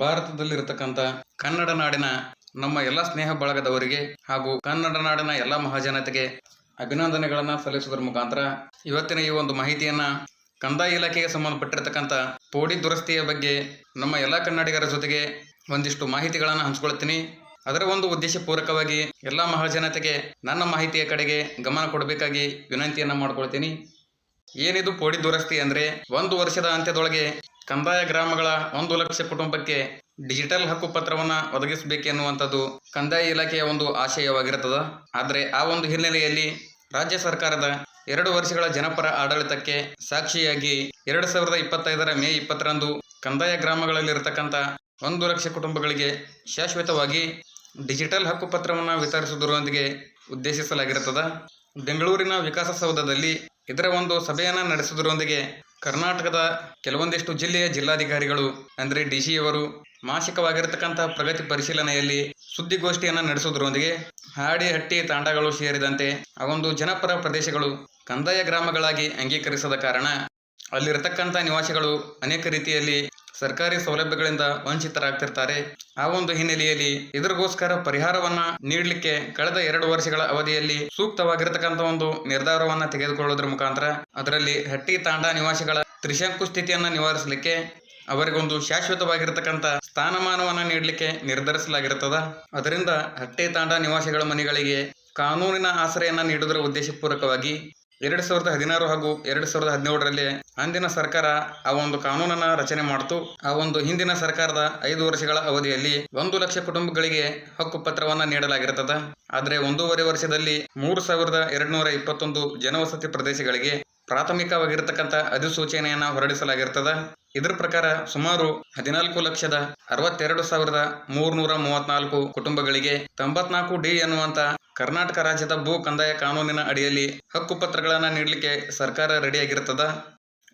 ಭಾರತದಲ್ಲಿರತಕ್ಕಂಥ ಕನ್ನಡ ನಾಡಿನ ನಮ್ಮ ಎಲ್ಲ ಸ್ನೇಹ ಬಳಗದವರಿಗೆ ಹಾಗೂ ಕನ್ನಡ ನಾಡಿನ ಎಲ್ಲ ಮಹಾಜನತೆಗೆ ಅಭಿನಂದನೆಗಳನ್ನು ಸಲ್ಲಿಸುವುದರ ಮುಖಾಂತರ ಇವತ್ತಿನ ಈ ಒಂದು ಮಾಹಿತಿಯನ್ನ ಕಂದಾಯ ಇಲಾಖೆಗೆ ಸಂಬಂಧಪಟ್ಟಿರತಕ್ಕಂಥ ಪೋಡಿ ದುರಸ್ತಿಯ ಬಗ್ಗೆ ನಮ್ಮ ಎಲ್ಲ ಕನ್ನಡಿಗರ ಜೊತೆಗೆ ಒಂದಿಷ್ಟು ಮಾಹಿತಿಗಳನ್ನು ಹಂಚ್ಕೊಳ್ತೀನಿ. ಅದರ ಒಂದು ಉದ್ದೇಶ ಪೂರಕವಾಗಿ ಎಲ್ಲ ಮಹಾಜನತೆಗೆ ನನ್ನ ಮಾಹಿತಿಯ ಕಡೆಗೆ ಗಮನ ಕೊಡಬೇಕಾಗಿ ವಿನಂತಿಯನ್ನ ಮಾಡ್ಕೊಳ್ತೀನಿ. ಏನಿದು ಪೋಡಿ ದುರಸ್ತಿ ಅಂದ್ರೆ ಒಂದು ವರ್ಷದ ಅಂತ್ಯದೊಳಗೆ ಕಂದಾಯ ಗ್ರಾಮಗಳ ಒಂದು ಲಕ್ಷ ಕುಟುಂಬಕ್ಕೆ ಡಿಜಿಟಲ್ ಹಕ್ಕು ಪತ್ರವನ್ನ ಒದಗಿಸಬೇಕೆನ್ನುವಂಥದ್ದು ಕಂದಾಯ ಇಲಾಖೆಯ ಒಂದು ಆಶಯವಾಗಿರುತ್ತದೆ ಆದರೆ ಆ ಒಂದು ಹಿನ್ನೆಲೆಯಲ್ಲಿ ರಾಜ್ಯ ಸರ್ಕಾರದ ಎರಡು ವರ್ಷಗಳ ಜನಪರ ಆಡಳಿತಕ್ಕೆ ಸಾಕ್ಷಿಯಾಗಿ ಎರಡು ಸಾವಿರದ ಇಪ್ಪತ್ತೈದರ ಮೇ ಇಪ್ಪತ್ತರಂದು ಕಂದಾಯ ಗ್ರಾಮಗಳಲ್ಲಿರತಕ್ಕಂಥ ಒಂದು ಲಕ್ಷ ಕುಟುಂಬಗಳಿಗೆ ಶಾಶ್ವತವಾಗಿ ಡಿಜಿಟಲ್ ಹಕ್ಕು ಪತ್ರವನ್ನು ವಿತರಿಸುವುದರೊಂದಿಗೆ ಉದ್ದೇಶಿಸಲಾಗಿರುತ್ತದೆ ಬೆಂಗಳೂರಿನ ವಿಕಾಸಸೌಧದಲ್ಲಿ ಇದರ ಒಂದು ಸಭೆಯನ್ನು ನಡೆಸುವುದರೊಂದಿಗೆ ಕರ್ನಾಟಕದ ಕೆಲವೊಂದಿಷ್ಟು ಜಿಲ್ಲೆಯ ಜಿಲ್ಲಾಧಿಕಾರಿಗಳು, ಅಂದರೆ ಡಿ ಸಿಯವರು ಮಾಸಿಕವಾಗಿರತಕ್ಕಂತಹ ಪ್ರಗತಿ ಪರಿಶೀಲನೆಯಲ್ಲಿ ಸುದ್ದಿಗೋಷ್ಠಿಯನ್ನು ನಡೆಸುವುದರೊಂದಿಗೆ ಹಾಡಿ ಹಟ್ಟಿ ತಾಂಡಗಳು ಸೇರಿದಂತೆ ಅವೊಂದು ಜನಪರ ಪ್ರದೇಶಗಳು ಕಂದಾಯ ಗ್ರಾಮಗಳಾಗಿ ಅಂಗೀಕರಿಸದ ಕಾರಣ ಅಲ್ಲಿರತಕ್ಕಂಥ ನಿವಾಸಿಗಳು ಅನೇಕ ರೀತಿಯಲ್ಲಿ ಸರ್ಕಾರಿ ಸೌಲಭ್ಯಗಳಿಂದ ವಂಚಿತರಾಗ್ತಿರ್ತಾರೆ. ಆ ಒಂದು ಹಿನ್ನೆಲೆಯಲ್ಲಿ ಇದರಗೋಸ್ಕರ ಪರಿಹಾರವನ್ನ ನೀಡಲಿಕ್ಕೆ ಕಳೆದ ಎರಡು ವರ್ಷಗಳ ಅವಧಿಯಲ್ಲಿ ಸೂಕ್ತವಾಗಿರತಕ್ಕಂಥ ಒಂದು ನಿರ್ಧಾರವನ್ನ ತೆಗೆದುಕೊಳ್ಳೋದ್ರ ಮುಖಾಂತರ ಅದರಲ್ಲಿ ಹಟ್ಟಿ ತಾಂಡಾ ನಿವಾಸಿಗಳ ತ್ರಿಶಂಕು ಸ್ಥಿತಿಯನ್ನ ನಿವಾರಿಸಲಿಕ್ಕೆ ಅವರಿಗೊಂದು ಶಾಶ್ವತವಾಗಿರತಕ್ಕಂಥ ಸ್ಥಾನಮಾನವನ್ನ ನೀಡಲಿಕ್ಕೆ ನಿರ್ಧರಿಸಲಾಗಿರುತ್ತದ ಅದರಿಂದ ಹಟ್ಟಿ ತಾಂಡ ನಿವಾಸಿಗಳ ಮನೆಗಳಿಗೆ ಕಾನೂನಿನ ಆಸರೆಯನ್ನ ನೀಡುವುದರ ಉದ್ದೇಶಪೂರ್ವಕವಾಗಿ ಎರಡು ಸಾವಿರದ ಹದಿನಾರು ಹಾಗೂ ಎರಡು ಸಾವಿರದ ಹದಿನೇಳರಲ್ಲಿ ಅಂದಿನ ಸರ್ಕಾರ ಆ ಒಂದು ಕಾನೂನನ್ನ ರಚನೆ ಮಾಡಿತು. ಆ ಒಂದು ಹಿಂದಿನ ಸರ್ಕಾರದ ಐದು ವರ್ಷಗಳ ಅವಧಿಯಲ್ಲಿ ಒಂದು ಲಕ್ಷ ಕುಟುಂಬಗಳಿಗೆ ಹಕ್ಕು ಪತ್ರವನ್ನ ನೀಡಲಾಗಿರುತ್ತದೆ ಆದರೆ ಒಂದೂವರೆ ವರ್ಷದಲ್ಲಿ ಮೂರು ಸಾವಿರದ ಎರಡ್ನೂರ ಇಪ್ಪತ್ತೊಂದು ಜನವಸತಿ ಪ್ರದೇಶಗಳಿಗೆ ಪ್ರಾಥಮಿಕವಾಗಿರತಕ್ಕಂಥ ಅಧಿಸೂಚನೆಯನ್ನ ಹೊರಡಿಸಲಾಗಿರ್ತದ. ಇದರ ಪ್ರಕಾರ ಸುಮಾರು ಹದಿನಾಲ್ಕು ಲಕ್ಷದ ಅರವತ್ತೆರಡು ಸಾವಿರದ ಮೂರ್ನೂರ ಮೂವತ್ನಾಲ್ಕು ಕುಟುಂಬಗಳಿಗೆ ತೊಂಬತ್ನಾಲ್ಕು ಡಿ ಎನ್ನುವಂತ ಕರ್ನಾಟಕ ರಾಜ್ಯದ ಭೂ ಕಂದಾಯ ಕಾನೂನಿನ ಅಡಿಯಲ್ಲಿ ಹಕ್ಕುಪತ್ರಗಳನ್ನು ನೀಡಲಿಕ್ಕೆ ಸರ್ಕಾರ ರೆಡಿಯಾಗಿರ್ತದ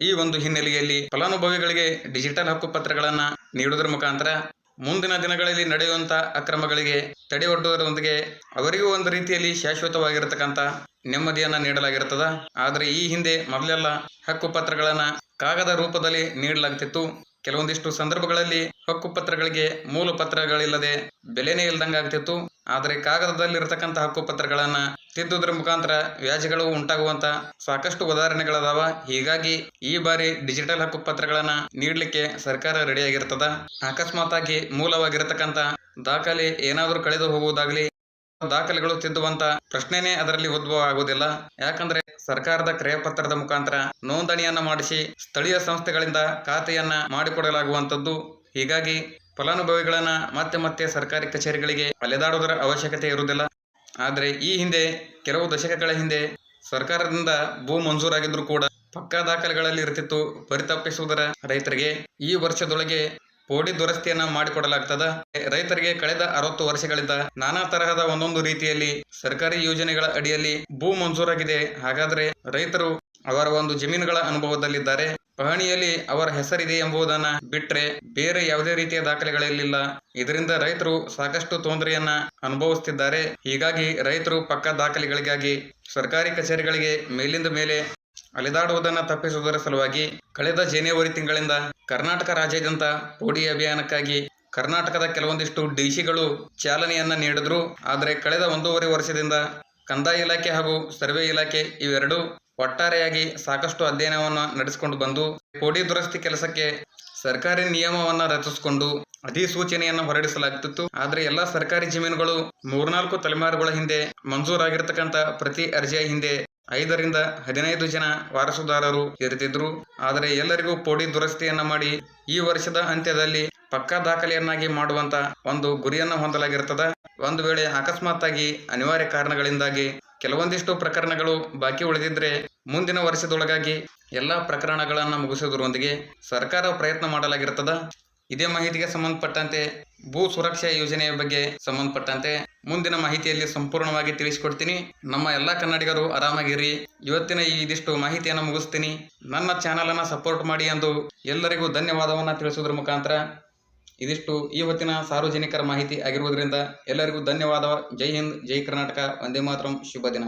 ಈ ಒಂದು ಹಿನ್ನೆಲೆಯಲ್ಲಿ ಫಲಾನುಭವಿಗಳಿಗೆ ಡಿಜಿಟಲ್ ಹಕ್ಕು ಪತ್ರಗಳನ್ನ ನೀಡುವುದರ ಮುಖಾಂತರ ಮುಂದಿನ ದಿನಗಳಲ್ಲಿ ನಡೆಯುವಂಥ ಅಕ್ರಮಗಳಿಗೆ ತಡೆಯೊಡ್ಡುವುದರೊಂದಿಗೆ ಅವರಿಗೂ ಒಂದು ರೀತಿಯಲ್ಲಿ ಶಾಶ್ವತವಾಗಿರತಕ್ಕಂಥ ನೆಮ್ಮದಿಯನ್ನು ನೀಡಲಾಗಿರುತ್ತದೆ? ಆದರೆ ಈ ಹಿಂದೆ ಮೊದಲೆಲ್ಲ ಹಕ್ಕು ಪತ್ರಗಳನ್ನ ಕಾಗದ ರೂಪದಲ್ಲಿ ನೀಡಲಾಗ್ತಿತ್ತು. ಕೆಲವೊಂದಿಷ್ಟು ಸಂದರ್ಭಗಳಲ್ಲಿ ಹಕ್ಕು ಪತ್ರಗಳಿಗೆ ಮೂಲ ಪತ್ರಗಳಿಲ್ಲದೆ ಬೆಲೆನೇ ಇಲ್ದಂಗೆ ಆಗ್ತಿತ್ತು. ಆದರೆ ಕಾಗದದಲ್ಲಿರತಕ್ಕಂಥ ಹಕ್ಕು ಪತ್ರಗಳನ್ನ ತಿದ್ದುವುದರ ಮುಖಾಂತರ ವ್ಯಾಜ್ಯಗಳು ಉಂಟಾಗುವಂತ ಸಾಕಷ್ಟು ಉದಾಹರಣೆಗಳದಾವ. ಹೀಗಾಗಿ ಈ ಬಾರಿ ಡಿಜಿಟಲ್ ಹಕ್ಕು ಪತ್ರಗಳನ್ನ ನೀಡಲಿಕ್ಕೆ ಸರ್ಕಾರ ರೆಡಿಯಾಗಿರ್ತದ. ಅಕಸ್ಮಾತ್ ಆಗಿ ಮೂಲವಾಗಿರತಕ್ಕಂಥ ದಾಖಲೆ ಏನಾದರೂ ಕಳೆದು ಹೋಗುವುದಾಗಲಿ ದಾಖಲೆಗಳು ತಿದ್ದುವಂತ ಪ್ರಶ್ನೆನೇ ಅದರಲ್ಲಿ ಉದ್ಭವ ಆಗುವುದಿಲ್ಲ. ಯಾಕಂದ್ರೆ ಸರ್ಕಾರದ ಕ್ರಯಪತ್ರದ ಮುಖಾಂತರ ನೋಂದಣಿಯನ್ನ ಮಾಡಿಸಿ ಸ್ಥಳೀಯ ಸಂಸ್ಥೆಗಳಿಂದ ಖಾತೆಯನ್ನ ಮಾಡಿಕೊಡಲಾಗುವಂತದ್ದು ಹೀಗಾಗಿ ಫಲಾನುಭವಿಗಳನ್ನ ಮತ್ತೆ ಮತ್ತೆ ಸರ್ಕಾರಿ ಕಚೇರಿಗಳಿಗೆ ಅಲೆದಾಡುವುದರ ಅವಶ್ಯಕತೆ ಇರುವುದಿಲ್ಲ. ಆದರೆ ಈ ಹಿಂದೆ ಕೆಲವು ದಶಕಗಳ ಹಿಂದೆ ಸರ್ಕಾರದಿಂದ ಭೂ ಮಂಜೂರಾಗಿದ್ರು ಕೂಡ ಪಕ್ಕಾ ದಾಖಲೆಗಳಲ್ಲಿ ಇರ್ತಿತ್ತು ಪರಿತಪ್ಪಿಸುವುದರ ರೈತರಿಗೆ ಈ ವರ್ಷದೊಳಗೆ ಪೋಡಿ ದುರಸ್ತಿಯನ್ನ ಮಾಡಿಕೊಡಲಾಗ್ತದ? ರೈತರಿಗೆ ಕಳೆದ ಅರವತ್ತು ವರ್ಷಗಳಿಂದ ನಾನಾ ತರಹದ ಒಂದೊಂದು ರೀತಿಯಲ್ಲಿ ಸರ್ಕಾರಿ ಯೋಜನೆಗಳ ಅಡಿಯಲ್ಲಿ ಭೂ ಮಂಜೂರಾಗಿದೆ. ಹಾಗಾದ್ರೆ ರೈತರು ಅವರ ಒಂದು ಜಮೀನುಗಳ ಅನುಭವದಲ್ಲಿದ್ದಾರೆ. ಪಹಣಿಯಲ್ಲಿ ಅವರ ಹೆಸರಿದೆ ಎಂಬುದನ್ನ ಬಿಟ್ರೆ ಬೇರೆ ಯಾವುದೇ ರೀತಿಯ ದಾಖಲೆಗಳಿಲ್ಲ ಇದರಿಂದ ರೈತರು ಸಾಕಷ್ಟು ತೊಂದರೆಯನ್ನ ಅನುಭವಿಸುತ್ತಿದ್ದಾರೆ ಹೀಗಾಗಿ ರೈತರು ಪಕ್ಕ ದಾಖಲೆಗಳಿಗಾಗಿ ಸರ್ಕಾರಿ ಕಚೇರಿಗಳಿಗೆ ಮೇಲಿಂದ ಮೇಲೆ ಅಲೆದಾಡುವುದನ್ನು ತಪ್ಪಿಸುವುದರ ಸಲುವಾಗಿ ಕಳೆದ ಜನವರಿ ತಿಂಗಳಿಂದ ಕರ್ನಾಟಕ ರಾಜ್ಯಾದ್ಯಂತ ಪೋಡಿ ಅಭಿಯಾನಕ್ಕಾಗಿ ಕರ್ನಾಟಕದ ಕೆಲವೊಂದಿಷ್ಟು ಡಿಸಿಗಳು ಚಾಲನೆಯನ್ನ ನೀಡಿದ್ರು. ಆದರೆ ಕಳೆದ ಒಂದೂವರೆ ವರ್ಷದಿಂದ ಕಂದಾಯ ಇಲಾಖೆ ಹಾಗೂ ಸರ್ವೆ ಇಲಾಖೆ ಇವೆರಡೂ ಒಟ್ಟಾರೆಯಾಗಿ ಸಾಕಷ್ಟು ಅಧ್ಯಯನವನ್ನು ನಡೆಸಿಕೊಂಡು ಬಂದು, ಪೋಡಿ ದುರಸ್ತಿ ಕೆಲಸಕ್ಕೆ ಸರ್ಕಾರಿ ನಿಯಮವನ್ನ ರಚಿಸಿಕೊಂಡು ಅಧಿಸೂಚನೆಯನ್ನು ಹೊರಡಿಸಲಾಗ್ತಿತ್ತು. ಆದರೆ ಎಲ್ಲ ಸರ್ಕಾರಿ ಜಮೀನುಗಳು ಮೂರ್ನಾಲ್ಕು ತಲೆಮಾರುಗಳ ಹಿಂದೆ ಮಂಜೂರಾಗಿರ್ತಕ್ಕಂಥ ಪ್ರತಿ ಅರ್ಜಿಯ ಹಿಂದೆ ಐದರಿಂದ ಹದಿನೈದು ಜನ ವಾರಸುದಾರರು ಇರುತ್ತಿದ್ರು ಆದರೆ ಎಲ್ಲರಿಗೂ ಪೋಡಿ ದುರಸ್ತಿಯನ್ನ ಮಾಡಿ ಈ ವರ್ಷದ ಅಂತ್ಯದಲ್ಲಿ ಪಕ್ಕಾ ದಾಖಲೆಯನ್ನಾಗಿ ಮಾಡುವಂತ ಒಂದು ಗುರಿಯನ್ನ ಹೊಂದಲಾಗಿರ್ತದ. ಒಂದು ವೇಳೆ ಅಕಸ್ಮಾತ್ ಆಗಿ ಅನಿವಾರ್ಯ ಕಾರಣಗಳಿಂದಾಗಿ ಕೆಲವೊಂದಿಷ್ಟು ಪ್ರಕರಣಗಳು ಬಾಕಿ ಉಳಿದಿದ್ರೆ ಮುಂದಿನ ವರ್ಷದೊಳಗಾಗಿ ಎಲ್ಲಾ ಪ್ರಕರಣಗಳನ್ನ ಮುಗಿಸುವುದರೊಂದಿಗೆ ಸರ್ಕಾರ ಪ್ರಯತ್ನ ಮಾಡಲಾಗಿರ್ತದ. ಇದೇ ಮಾಹಿತಿಗೆ ಸಂಬಂಧಪಟ್ಟಂತೆ ಭೂ ಸುರಕ್ಷಾ ಯೋಜನೆಯ ಬಗ್ಗೆ ಸಂಬಂಧಪಟ್ಟಂತೆ ಮುಂದಿನ ಮಾಹಿತಿಯಲ್ಲಿ ಸಂಪೂರ್ಣವಾಗಿ ತಿಳಿಸಿಕೊಡ್ತೀನಿ. ನಮ್ಮ ಎಲ್ಲ ಕನ್ನಡಿಗರು ಆರಾಮಾಗಿರಿ. ಇವತ್ತಿನ ಈ ಇದಿಷ್ಟು ಮಾಹಿತಿಯನ್ನು ಮುಗಿಸ್ತೀನಿ. ನನ್ನ ಚಾನಲನ್ನು ಸಪೋರ್ಟ್ ಮಾಡಿ ಎಂದು ಎಲ್ಲರಿಗೂ ಧನ್ಯವಾದವನ್ನು ತಿಳಿಸುವುದರ ಮುಖಾಂತರ ಇದಿಷ್ಟು ಇವತ್ತಿನ ಸಾರ್ವಜನಿಕರ ಮಾಹಿತಿ ಆಗಿರುವುದರಿಂದ ಎಲ್ಲರಿಗೂ ಧನ್ಯವಾದ. ಜೈ ಹಿಂದ್, ಜೈ ಕರ್ನಾಟಕ, ವಂದೇ ಮಾತರಂ, ಶುಭ ದಿನ.